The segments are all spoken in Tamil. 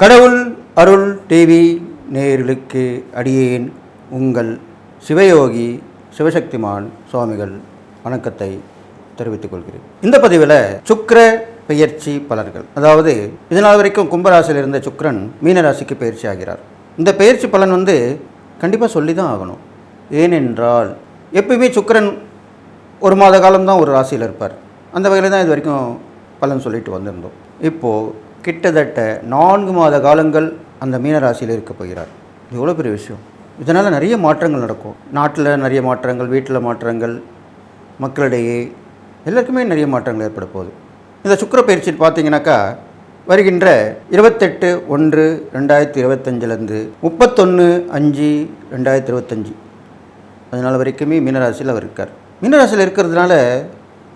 கடவுள் அருள் டிவி நேர்களுக்கு அடியேன் உங்கள் சிவயோகி சிவசக்திமான் சுவாமிகள் வணக்கத்தை தெரிவித்துக் கொள்கிறேன். இந்த பதிவில் சுக்கர பெயர்ச்சி பலன்கள் அதாவது இதனால் வரைக்கும் கும்பராசியில் இருந்த சுக்கரன் மீனராசிக்கு பயிற்சி ஆகிறார். இந்த பயிற்சி பலன் வந்து கண்டிப்பாக சொல்லி தான் ஆகணும். ஏனென்றால் எப்பயுமே சுக்கிரன் ஒரு மாத காலம்தான் ஒரு ராசியில் இருப்பார். அந்த வகையில் தான் இது வரைக்கும் பலன் சொல்லிட்டு வந்திருந்தோம். இப்போது கிட்டத்தட்ட நான்கு மாத காலங்கள் அந்த மீனராசியில் இருக்க போகிறார். இது எவ்வளோ பெரிய விஷயம்? இதனால் நிறைய மாற்றங்கள் நடக்கும். நாட்டில் நிறைய மாற்றங்கள் வீட்டில் மாற்றங்கள் மக்களிடையே எல்லாருக்குமே நிறைய மாற்றங்கள் ஏற்பட போகுது. இந்த சுக்கிர பயிற்சி பார்த்தீங்கன்னாக்கா வருகின்ற இருபத்தெட்டு ஒன்று ரெண்டாயிரத்தி இருபத்தஞ்சிலேருந்து முப்பத்தொன்று அஞ்சு ரெண்டாயிரத்தி இருபத்தஞ்சி. அதனால் வரைக்குமே மீனராசியில் அவர் இருக்கார். மீனராசியில் இருக்கிறதுனால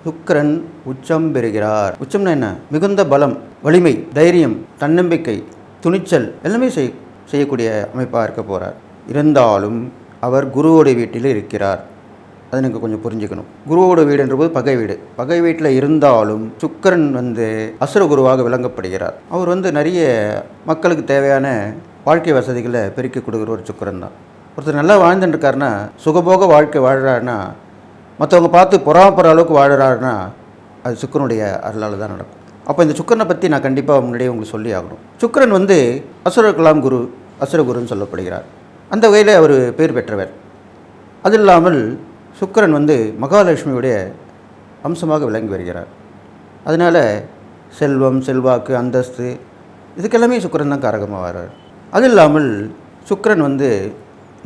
சுக்கிரன் உச்சம் பெறுகிறார். உச்சம்னா என்ன? மிகுந்த பலம் வலிமை தைரியம் தன்னம்பிக்கை துணிச்சல் எல்லாமே செய் செய்யக்கூடிய அமைப்பாக இருக்க போகிறார் இருந்தாலும் அவர் குருவோடைய வீட்டில் இருக்கிறார். அதை எனக்கு கொஞ்சம் புரிஞ்சுக்கணும். குருவோட வீடுன்றபோது பகை வீடு. பகை வீட்டில் இருந்தாலும் சுக்கிரன் வந்து அசுர குருவாக விளங்கப்படுகிறார். அவர் வந்து நிறைய மக்களுக்கு தேவையான வாழ்க்கை வசதிகளை பெருக்கி கொடுக்குற ஒரு சுக்கரன் தான். ஒருத்தர் நல்லா வாழ்ந்துட்டு இருக்காருன்னா சுகபோக வாழ்க்கை வாழ்கிறாருன்னா மற்றவங்க பார்த்து பொறாமப்படுற அளவுக்கு வாழறாருன்னா அது சுக்கரனுடைய அருளால் தான் நடக்கும். அப்போ இந்த சுக்கரனை பற்றி நான் கண்டிப்பாக முன்னாடியே உங்களுக்கு சொல்லி ஆகணும். சுக்கரன் வந்து அசுர கலாம் குரு அசுரகுருன்னு சொல்லப்படுகிறார். அந்த வகையில் அவர் பேர் பெற்றவர். அது இல்லாமல் சுக்கரன் வந்து மகாலட்சுமியுடைய அம்சமாக விளங்கி வருகிறார். அதனால் செல்வம் செல்வாக்கு அந்தஸ்து இதுக்கெல்லாமே சுக்கரன் தான் காரகமாக வர்றார் அது இல்லாமல் சுக்கிரன் வந்து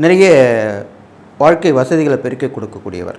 நிறைய வாழ்க்கை வசதிகளை பெருக்கி கொடுக்கக்கூடியவர்.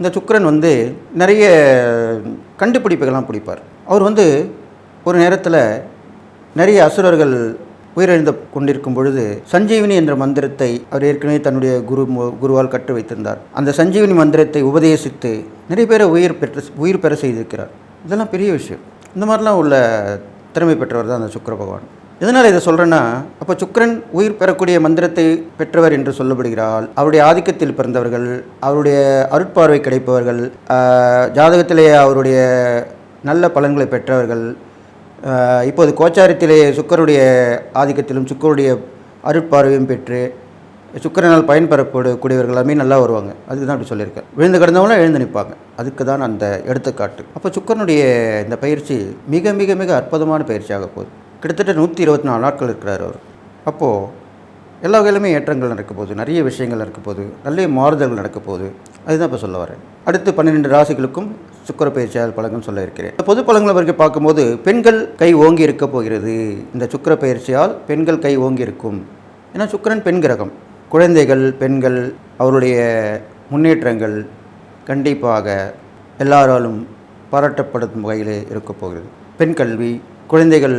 இந்த சுக்கரன் வந்து நிறைய கண்டுபிடிப்புகள்லாம் பிடிப்பார். அவர் வந்து ஒரு நேரத்தில் நிறைய அசுரர்கள் உயிரிழந்து கொண்டிருக்கும் பொழுது சஞ்சீவினி என்ற மந்திரத்தை அவர் ஏற்கனவே தன்னுடைய குரு மு- குருவால் கற்று வைத்திருந்தார். அந்த சஞ்சீவினி மந்திரத்தை உபதேசித்து நிறைய பேரை உயிர் பெற்று உயிர் பெற செய்திருக்கிறார். இதெல்லாம் பெரிய விஷயம். இந்த மாதிரிலாம் உள்ள திறமை பெற்றவர் தான் அந்த சுக்கர பகவான். எதனால் இதை சொல்கிறேன்னா அப்போ சுக்கிரன் உயிர் பெறக்கூடிய மந்திரத்தை பெற்றவர் என்று சொல்லப்படுகிறால் அவருடைய ஆதிக்கத்தில் பிறந்தவர்கள் அவருடைய அருட்பார்வை கிடைப்பவர்கள் ஜாதகத்திலேயே அவருடைய நல்ல பலன்களை பெற்றவர்கள் இப்போது கோச்சாரத்திலே சுக்கருடைய ஆதிக்கத்திலும் சுக்கருடைய அருட்பார்வையும் பெற்று சுக்கரனால் பயன்பெறக்கூடியவர்கள் எல்லாமே நல்லா வருவாங்க. அதுக்கு தான் அப்படி சொல்லியிருக்கேன் விழுந்து கிடந்தவங்களும் எழுந்து நிற்பாங்க. அதுக்கு தான் அந்த எடுத்துக்காட்டு. அப்போ சுக்கரனுடைய இந்த பயிற்சி மிக மிக மிக அற்புதமான பயிற்சியாக போகுது. கிட்டத்தட்ட நூற்றி இருபத்தி நாலு நாட்கள் இருக்கிறார் அவர். அப்போது எல்லா வகையிலுமே ஏற்றங்கள் நடக்க போகுது நிறைய விஷயங்கள் நடக்க போகுது நிறைய மாறுதல்கள் நடக்க போகுது அதுதான் இப்போ சொல்ல வரேன். அடுத்து பன்னிரெண்டு ராசிகளுக்கும் சுக்கர பயிற்சியால் பலன்கள் சொல்ல இருக்கிறேன். பொது பலன்களை வரைக்கும் பார்க்கும்போது பெண்கள் கை ஓங்கி இருக்க போகிறது. இந்த சுக்கிர பயிற்சியால் பெண்கள் கை ஓங்கி இருக்கும். ஏன்னா சுக்கிரன் பெண் கிரகம். குழந்தைகள் பெண்கள் அவருடைய முன்னேற்றங்கள் கண்டிப்பாக எல்லாராலும் பாராட்டப்படும் வகையில் இருக்க போகிறது. பெண் கல்வி குழந்தைகள்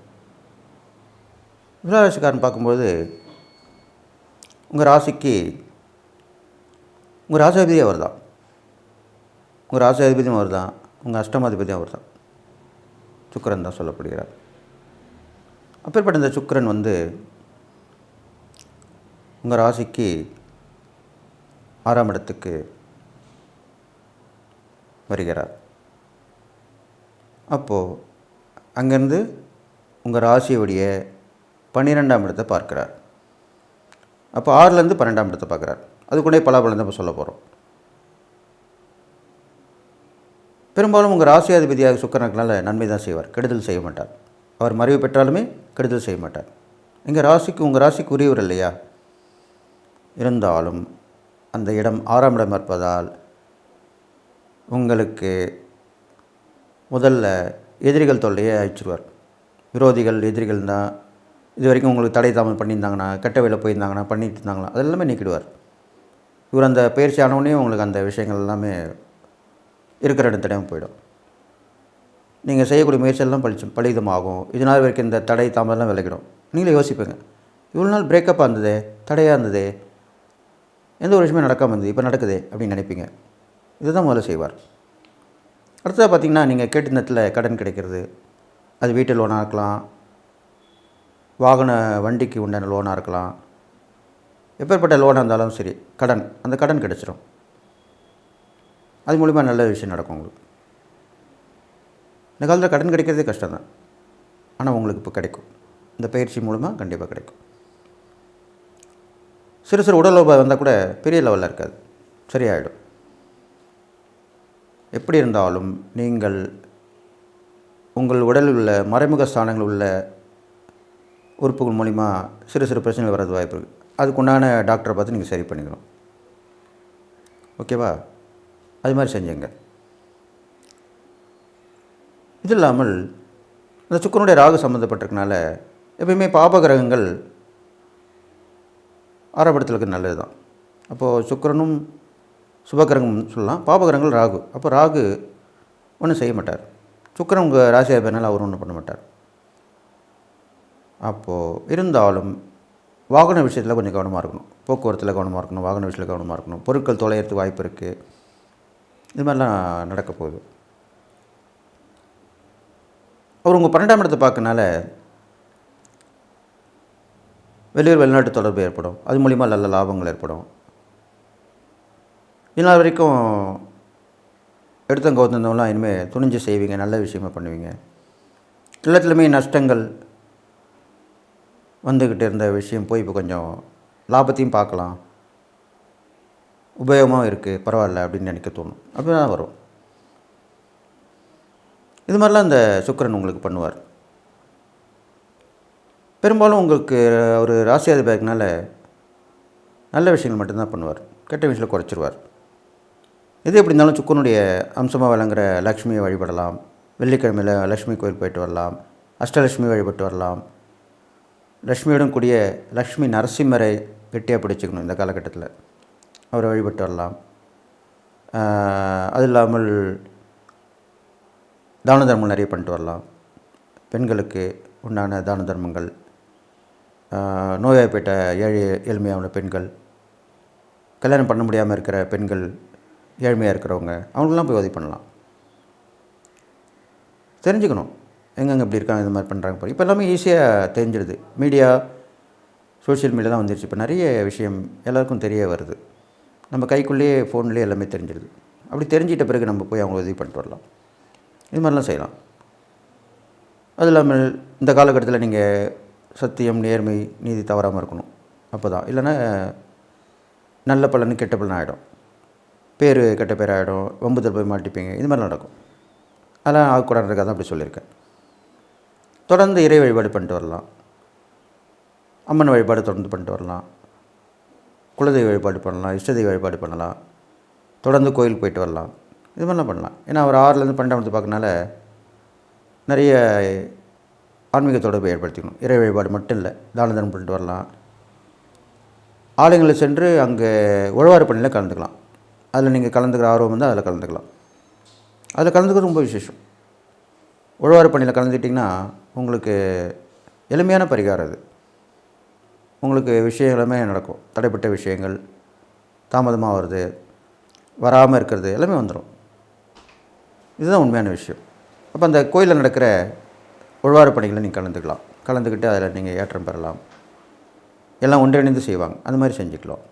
துளாராசிக்காரன் பார்க்கும்போது உங்கள் ராசிக்கு உங்கள் ராசாதிபதியும் அவர் தான் உங்கள் ராசாதிபதியும் அவர் தான் உங்கள் அஷ்டமாதிபதியும் அவர் தான் சுக்கரன் தான் சொல்லப்படுகிறார். அப்பேற்பட்ட இந்த சுக்கரன் வந்து உங்கள் ராசிக்கு ஆறாம் இடத்துக்கு வருகிறார். அப்போது அங்கேருந்து உங்கள் ராசியுடைய பன்னிரெண்டாம் இடத்தை பார்க்கிறார். அப்போ ஆறுலேருந்து பன்னெண்டாம் இடத்தை பார்க்குறார். அதுக்குள்ளே பலாபலம் தான் இப்போ சொல்ல போகிறோம் பெரும்பாலும் உங்கள் ராசியாதிபதியாக சுக்கரனுக்குனால நன்மை தான் செய்வார். கெடுதல் செய்ய மாட்டார். அவர் மறைவு பெற்றாலுமே கெடுதல் செய்ய மாட்டார். எங்கள் ராசிக்கு உங்கள் ராசிக்கு உரியவர் இல்லையா? இருந்தாலும் அந்த இடம் ஆறாம் இடம் இருப்பதால் உங்களுக்கு முதல்ல எதிரிகள் தொல்லையை அழிச்சிருவார். விரோதிகள் எதிரிகள் தான் இது வரைக்கும் உங்களுக்கு தடை தாமல் பண்ணியிருந்தாங்கன்னா கெட்ட வேலை போயிருந்தாங்கன்னா பண்ணிட்டு இருந்தாங்களா அதெல்லாமே நீக்கிடுவார். இவர் அந்த பயிற்சி ஆனவுடனே உங்களுக்கு அந்த விஷயங்கள் எல்லாமே இருக்கிற இடத்துலையும் போயிடும். நீங்கள் செய்யக்கூடிய முயற்சியெல்லாம் பழிச்சு பலிதமாகும். இதனால் வரைக்கும் இந்த தடை தாமதம்லாம் விளக்கிடும் நீங்களே யோசிப்பீங்க. இவ்வளோ நாள் பிரேக்கப்பாக இருந்தது தடையாக இருந்ததே எந்த ஒரு விஷயமே நடக்காமல் இருந்தது இப்போ நடக்குதே அப்படின்னு நினைப்பீங்க. இதுதான் முதல்ல செய்வார். அடுத்ததாக பார்த்தீங்கன்னா நீங்கள் கேட்ட நேரத்தில் கடன் கிடைக்கிறது அது வீட்டு லோனாக இருக்கலாம் வாகன வண்டிக்கு உண்டான லோனாக இருக்கலாம். எப்பேற்பட்ட லோனாக இருந்தாலும் சரி கடன் அந்த கடன் கிடைச்சிரும். அது மூலிமா நல்ல விஷயம் நடக்கும் உங்களுக்கு. இந்த காலத்தில் கடன் கிடைக்கிறதே கஷ்டம் தான் ஆனால் உங்களுக்கு இப்போ கிடைக்கும். இந்த பயிற்சி மூலமாக கண்டிப்பாக கிடைக்கும். சிறு சிறு உடல் வந்தால் கூட பெரிய லெவலில் இருக்காது. சரியாயிடும். எப்படி இருந்தாலும் நீங்கள் உங்கள் உடலில் உள்ள மறைமுக ஸ்தானங்கள் உள்ள உறுப்புகள் மூலிமா சிறு சிறு பிரச்சனைகள் வர்றது வாய்ப்பு இருக்குது அதுக்குண்டான டாக்டரை பார்த்து நீங்கள் சரி பண்ணிக்கணும். ஓகேவா? அது மாதிரி செஞ்சுங்க. இது இல்லாமல் இந்த சுக்கரனுடைய ராகு சம்மந்தப்பட்டிருக்கனால எப்பயுமே பாபகிரகங்கள் ஆரம்பத்தில் நல்லது தான் அப்போது சுக்கிரனும் சுபகிரகம் சொல்லலாம். பாபகிரகங்கள் ராகு. அப்போ ராகு ஒன்றும் செய்ய மாட்டார். சுக்கிரன் உங்கள் ராசியாக பேனால் அவர் ஒன்றும் பண்ண மாட்டார். அப்போது இருந்தாலும் வாகன விஷயத்தில் கொஞ்சம் கவனமாக இருக்கணும். போக்குவரத்தில் கவனமாக இருக்கணும் வாகன விஷயத்தில் கவனமாக இருக்கணும். பொருட்கள் தொலைகிறதுக்கு வாய்ப்பு இருக்குது இது மாதிரிலாம் நடக்க போகுது. அவர் உங்கள் பன்னெண்டாம் இடத்தை பார்க்கனால வெளியூர் வெளிநாட்டு தொடர்பு ஏற்படும். அது மூலிமா நல்ல லாபங்கள் ஏற்படும். இதனால் வரைக்கும் எடுத்தங்க கௌத்தந்தவங்களாம் இனிமேல் துணிஞ்சு செய்வீங்க நல்ல விஷயமா பண்ணுவீங்க. எல்லாத்துலேயுமே நஷ்டங்கள் வந்துக்கிட்டு இருந்த விஷயம் போய் இப்போ கொஞ்சம் லாபத்தையும் பார்க்கலாம். உபயோகமாக இருக்குது பரவாயில்ல அப்படின்னு நினைக்க தோணும். அப்படி தான் வரும். இது மாதிரிலாம் இந்த சுக்கிரன் உங்களுக்கு பண்ணுவார். பெரும்பாலும் உங்களுக்கு ஒரு ராசியாதிபதினால நல்ல விஷயங்கள் மட்டும்தான் பண்ணுவார். கெட்ட விஷயத்தில் குறைச்சிருவார். எது எப்படி இருந்தாலும் சுக்கரனுடைய அம்சமாக விளங்குற லக்ஷ்மியை வழிபடலாம். வெள்ளிக்கிழமையில் லக்ஷ்மி கோயில் போயிட்டு வரலாம். அஷ்டலட்சுமி வழிபட்டு வரலாம். லக்ஷ்மியுடன் கூடிய லக்ஷ்மி நரசிம்மரை கெட்டியாக பிடிச்சிக்கணும் இந்த காலகட்டத்தில். அவரை வழிபட்டு வரலாம். அது இல்லாமல் தான தர்மங்கள் நிறைய பண்ணிட்டு வரலாம். பெண்களுக்கு உண்டான தான தர்மங்கள் நோயாய்ப்பட்ட ஏழை ஏழ்மையான பெண்கள் கல்யாணம் பண்ண முடியாமல் இருக்கிற பெண்கள் ஏழ்மையாக இருக்கிறவங்க அவங்களுக்கெல்லாம் போய் உதவி பண்ணலாம். தெரிஞ்சுக்கணும். எங்கெங்கே இப்படி இருக்காங்க இந்த மாதிரி பண்ணுறாங்க இப்போ எல்லாமே ஈஸியாக தெரிஞ்சிடுது. மீடியா சோஷியல் மீடியா தான் வந்துருச்சு. இப்போ நிறைய விஷயம் எல்லாருக்கும் தெரிய வருது. நம்ம கைக்குள்ளேயே ஃபோன்லேயே எல்லாமே தெரிஞ்சிடுது. அப்படி தெரிஞ்சிட்ட பிறகு நம்ம போய் அவங்கள உதவி பண்ணிட்டு வரலாம். இது மாதிரிலாம் செய்யலாம். அது இல்லாமல் இந்த காலகட்டத்தில் நீங்கள் சத்தியம் நேர்மை நீதி தவறாமல் இருக்கணும். அப்போ தான் இல்லைன்னா நல்ல பலன் கெட்ட பலன் ஆகிடும் பேர் கெட்ட பேர் ஆகிடும் வம்புதல் போய் மாட்டிப்பீங்க. இது மாதிரிலாம் நடக்கும். அதெல்லாம் ஆகக்கூடாதுக்காக தான் அப்படி சொல்லியிருக்கேன். தொடர்ந்து இறை வழிபாடு பண்ணிட்டு வரலாம். அம்மன் வழிபாடு தொடர்ந்து பண்ணிட்டு வரலாம். குலதெய்வ வழிபாடு பண்ணலாம் இஷ்டதெய்வ வழிபாடு பண்ணலாம். தொடர்ந்து கோயிலுக்கு போயிட்டு வரலாம். இது மாதிரிலாம் பண்ணலாம். ஏன்னா ஒரு ஆறுலேருந்து பன்னெண்டாம் பார்க்கனால நிறைய ஆன்மீக தொடர்பை ஏற்படுத்திக்கணும். இறை வழிபாடு மட்டும் இல்லை தான தர்மம் பண்ணிட்டு வரலாம். ஆலயங்களில் சென்று அங்கே உழவாறு பணியில் கலந்துக்கலாம். அதில் நீங்கள் கலந்துக்கிற ஆர்வம் இருந்தால் அதில் கலந்துக்கலாம். அதில் கலந்துக்கிறது ரொம்ப விசேஷம். உழவாறு பணியில் கலந்துக்கிட்டிங்கன்னா உங்களுக்கு எளிமையான பரிகாரம் அது. உங்களுக்கு விஷயம் எல்லாமே நடக்கும். தடைப்பட்ட விஷயங்கள் தாமதமாக வருது வராமல் இருக்கிறது எல்லாமே வந்துடும் இதுதான் உண்மையான விஷயம். அப்போ அந்த கோயிலில் நடக்கிற உழவாறு பணிகளை நீங்கள் கலந்துக்கலாம். கலந்துக்கிட்டு அதில் நீங்கள் ஏற்றம் பெறலாம். எல்லாம் ஒன்றிணைந்து செய்வாங்க. அந்த மாதிரி செஞ்சுக்கலாம்.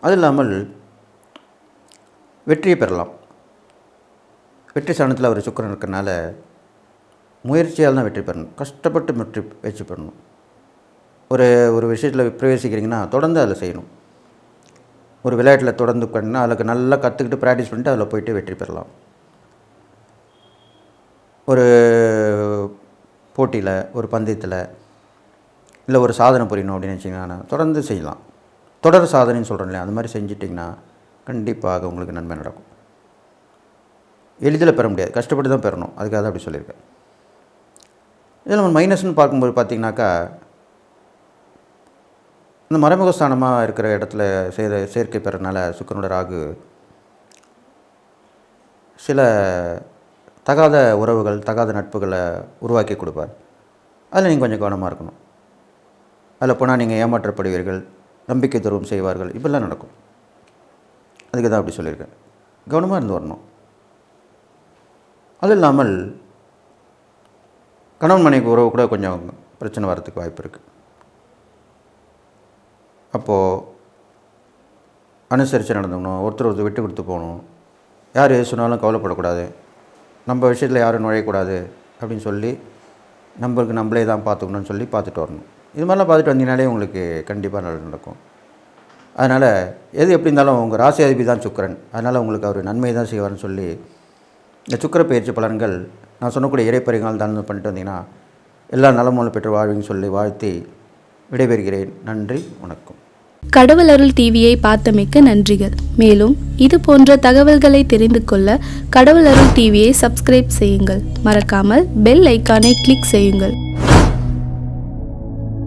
அது இல்லாமல் வெற்றியை பெறலாம். வெற்றி சாணத்தில் அவர் சுக்கரன் இருக்கிறனால முயற்சியால் தான் வெற்றி பெறணும். கஷ்டப்பட்டு வெற்றி வெற்றி பெறணும். ஒரு ஒரு விஷயத்தில் பிரவேசிக்கிறீங்கன்னா தொடர்ந்து அதில் செய்யணும். ஒரு விளையாட்டில் தொடர்ந்து பண்ணா அதுக்கு நல்லா கற்றுக்கிட்டு ப்ராக்டிஸ் பண்ணிட்டு அதில் போயிட்டு வெற்றி பெறலாம். ஒரு போட்டியில் ஒரு பந்தயத்தில் இல்லை ஒரு சாதனை புரியணும் அப்படின்னு வச்சிங்கன்னா தொடர்ந்து செய்யலாம். தொடர் சாதனைன்னு சொல்கிறோம் இல்லையா? அந்த மாதிரி செஞ்சிட்டிங்கன்னா கண்டிப்பாக உங்களுக்கு நன்மை நடக்கும். எளிதில் பெற முடியாது. கஷ்டப்பட்டு தான் பெறணும். அதுக்காக தான் அப்படி சொல்லியிருக்கேன். இதில் நம்ம மைனஸ்னு பார்க்கும்போது பார்த்தீங்கன்னாக்கா இந்த மறைமுகஸ்தானமாக இருக்கிற இடத்துல செய்த சேர்க்கை பெறனால சுக்கரனோட ராகு சில தகாத உறவுகள் தகாத நட்புகளை உருவாக்கி கொடுப்பார். அதில் நீங்கள் கொஞ்சம் கவனமாக இருக்கணும். அதில் போனால் நீங்கள் ஏமாற்றப்படுவீர்கள் நம்பிக்கை துருவம் செய்வார்கள் இப்படிலாம் நடக்கும். அதுக்கு தான் அப்படி சொல்லியிருக்கேன். கவனமாக இருந்து வரணும். அது இல்லாமல் கணவன் மனைவி உறவு கூட கொஞ்சம் பிரச்சனை வரத்துக்கு வாய்ப்பு இருக்குது அப்போது அனுசரித்து நடந்துக்கணும் ஒருத்தர் ஒருத்தர் விட்டு கொடுத்து போகணும். யார் எது சொன்னாலும் கவலைப்படக்கூடாது. நம்ம விஷயத்தில் யாரும் நுழையக்கூடாது அப்படின்னு சொல்லி நம்மளுக்கு நம்மளே தான் பார்த்துக்கணும்னு சொல்லி பார்த்துட்டு வரணும். இது மாதிரிலாம் பார்த்துட்டு வந்தீங்கனாலே உங்களுக்கு கண்டிப்பாக நல்லது நடக்கும். அதனால் எது எப்படி இருந்தாலும் உங்கள் ராசி அதிபதி தான் சுக்கரன். அதனால் உங்களுக்கு அவர் நன்மை தான் செய்வார்னு சொல்லி இந்த சுக்கர பயிற்சி பலன்கள் நான் சொன்னக்கூடிய இறைப்பறிகள் தானம் பண்ணிட்டு வந்தீங்கன்னா எல்லா நலமூலம் பெற்று வாழ்வின்னு சொல்லி வாழ்த்தி விடைபெறுகிறேன். நன்றி வணக்கம். கடவுள் அருள் டிவியை பார்த்தமைக்கு நன்றிகள். மேலும் இது போன்ற தகவல்களை தெரிந்து கொள்ள கடவுள் அருள் டிவியை சப்ஸ்கிரைப் செய்யுங்கள். மறக்காமல் பெல் ஐக்கானை கிளிக் செய்யுங்கள்.